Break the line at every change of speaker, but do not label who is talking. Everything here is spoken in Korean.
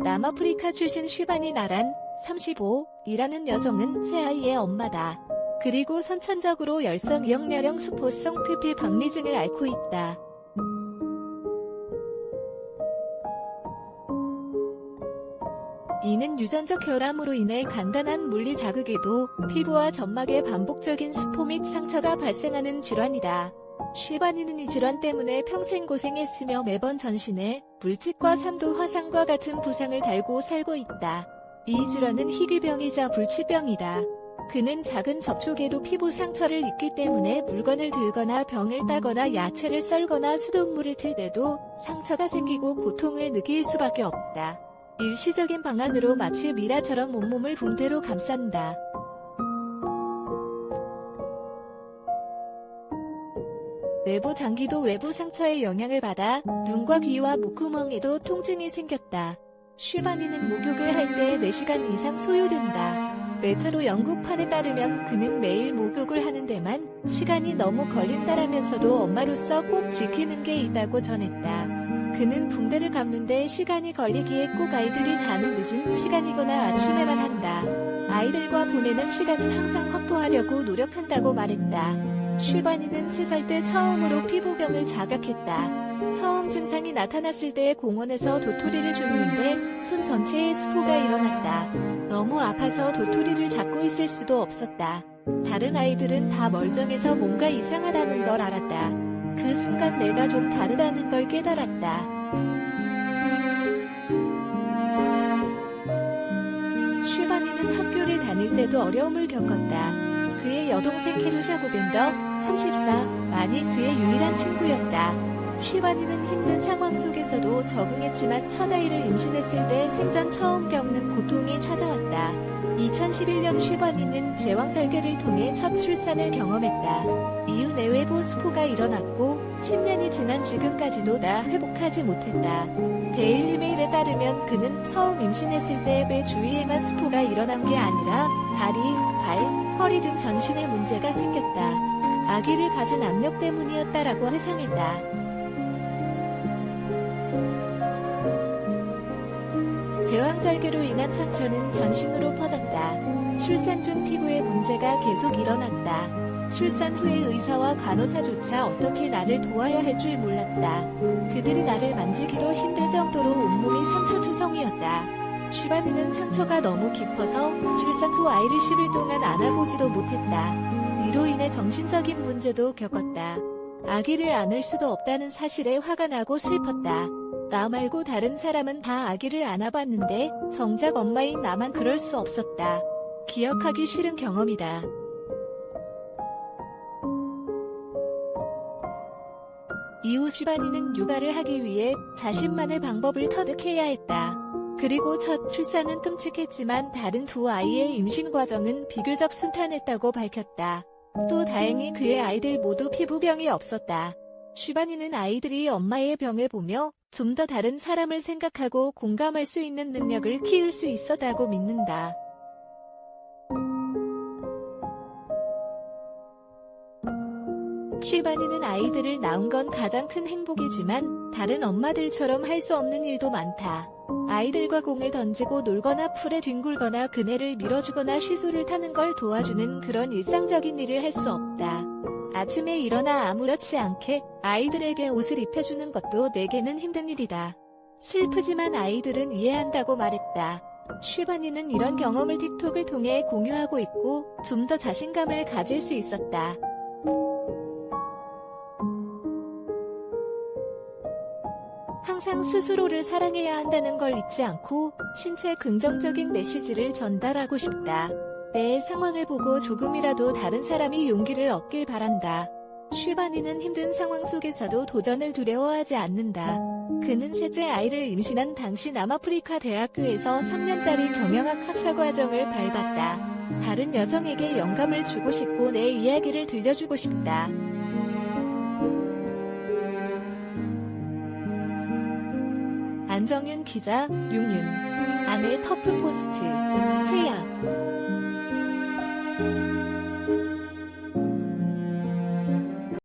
남아프리카 출신 슈바니 나란 35이라는 여성은 세 아이의 엄마다. 그리고 선천적으로 열성 이형녀령 수포성 표피 박리증을 앓고 있다. 이는 유전적 결함으로 인해 간단한 물리 자극에도 피부와 점막에 반복적인 수포 및 상처가 발생하는 질환이다. 쉐바니는 이 질환 때문에 평생 고생했으며 매번 전신에 물집과 삼도 화상과 같은 부상을 달고 살고 있다. 이 질환은 희귀병이자 불치병이다. 그는 작은 접촉에도 피부 상처를 입기 때문에 물건을 들거나 병을 따거나 야채를 썰거나 수돗물을 틀 때도 상처가 생기고 고통을 느낄 수밖에 없다. 일시적인 방안으로 마치 미라처럼 온몸을 붕대로 감싼다. 내부 장기도 외부 상처의 영향을 받아 눈과 귀와 목구멍에도 통증이 생겼다. 슈바니는 목욕을 할 때 4시간 이상 소요된다. 메트로 영국판에 따르면 그는 매일 목욕을 하는 데만 시간이 너무 걸린다라면서도 엄마로서 꼭 지키는 게 있다고 전했다. 그는 붕대를 감는데 시간이 걸리기에 꼭 아이들이 자는 늦은 시간이거나 아침에만 한다. 아이들과 보내는 시간은 항상 확보하려고 노력한다고 말했다. 슈바니는 3살 때 처음으로 피부병을 자각했다. 처음 증상이 나타났을 때 공원에서 도토리를 줍는데 손 전체에 수포가 일어났다. 너무 아파서 도토리를 잡고 있을 수도 없었다. 다른 아이들은 다 멀쩡해서 뭔가 이상하다는 걸 알았다. 그 순간 내가 좀 다르다는 걸 깨달았다. 슈바니는 학교를 다닐 때도 어려움을 겪었다. 그의 여동생 케루샤 고벤더 34만이 그의 유일한 친구였다. 슈바니는 힘든 상황 속에서도 적응했지만 첫 아이를 임신했을 때 생전 처음 겪는 고통이 찾아왔다. 2011년 슈바니는 제왕절개를 통해 첫 출산을 경험했다. 이후 내외부 수포가 일어났고 10년이 지난 지금까지도 나 회복하지 못했다. 데일리 메일에 따르면 그는 처음 임신했을 때배 주위에만 수포가 일어난 게 아니라 다리, 발, 허리 등 전신에 문제가 생겼다. 아기를 가진 압력 때문이었다라고 회상했다. 제왕절개로 인한 상처는 전신으로 퍼졌다. 출산 중 피부에 문제가 계속 일어났다. 출산 후에 의사와 간호사조차 어떻게 나를 도와야 할 줄 몰랐다. 그들이 나를 만지기도 힘들 정도로 온몸이 상처투성이었다. 슈바니는 상처가 너무 깊어서 출산 후 아이를 10일 동안 안아보지도 못했다. 이로 인해 정신적인 문제도 겪었다. 아기를 안을 수도 없다는 사실에 화가 나고 슬펐다. 나 말고 다른 사람은 다 아기를 안아봤는데 정작 엄마인 나만 그럴 수 없었다. 기억하기 싫은 경험이다. 이후 슈바니는 육아를 하기 위해 자신만의 방법을 터득해야 했다. 그리고 첫 출산은 끔찍했지만 다른 두 아이의 임신 과정은 비교적 순탄했다고 밝혔다. 또 다행히 그의 아이들 모두 피부병이 없었다. 슈바니는 아이들이 엄마의 병을 보며 좀 더 다른 사람을 생각하고 공감할 수 있는 능력을 키울 수 있었다고 믿는다. 슈바니는 아이들을 낳은 건 가장 큰 행복이지만 다른 엄마들처럼 할 수 없는 일도 많다. 아이들과 공을 던지고 놀거나 풀에 뒹굴거나 그네를 밀어주거나 시소를 타는 걸 도와주는 그런 일상적인 일을 할 수 없다. 아침에 일어나 아무렇지 않게 아이들에게 옷을 입혀주는 것도 내게는 힘든 일이다. 슬프지만 아이들은 이해한다고 말했다. 슈바니는 이런 경험을 틱톡을 통해 공유하고 있고 좀 더 자신감을 가질 수 있었다. 항상 스스로를 사랑해야 한다는 걸 잊지 않고 신체 긍정적인 메시지를 전달하고 싶다. 내 상황을 보고 조금이라도 다른 사람이 용기를 얻길 바란다. 슈바니는 힘든 상황 속에서도 도전을 두려워하지 않는다. 그는 셋째 아이를 임신한 당시 남아프리카 대학교에서 3년짜리 경영학 학사 과정을 밟았다. 다른 여성에게 영감을 주고 싶고 내 이야기를 들려주고 싶다. 안정윤 기자, 육윤. 아내 터프 포스트. 회야.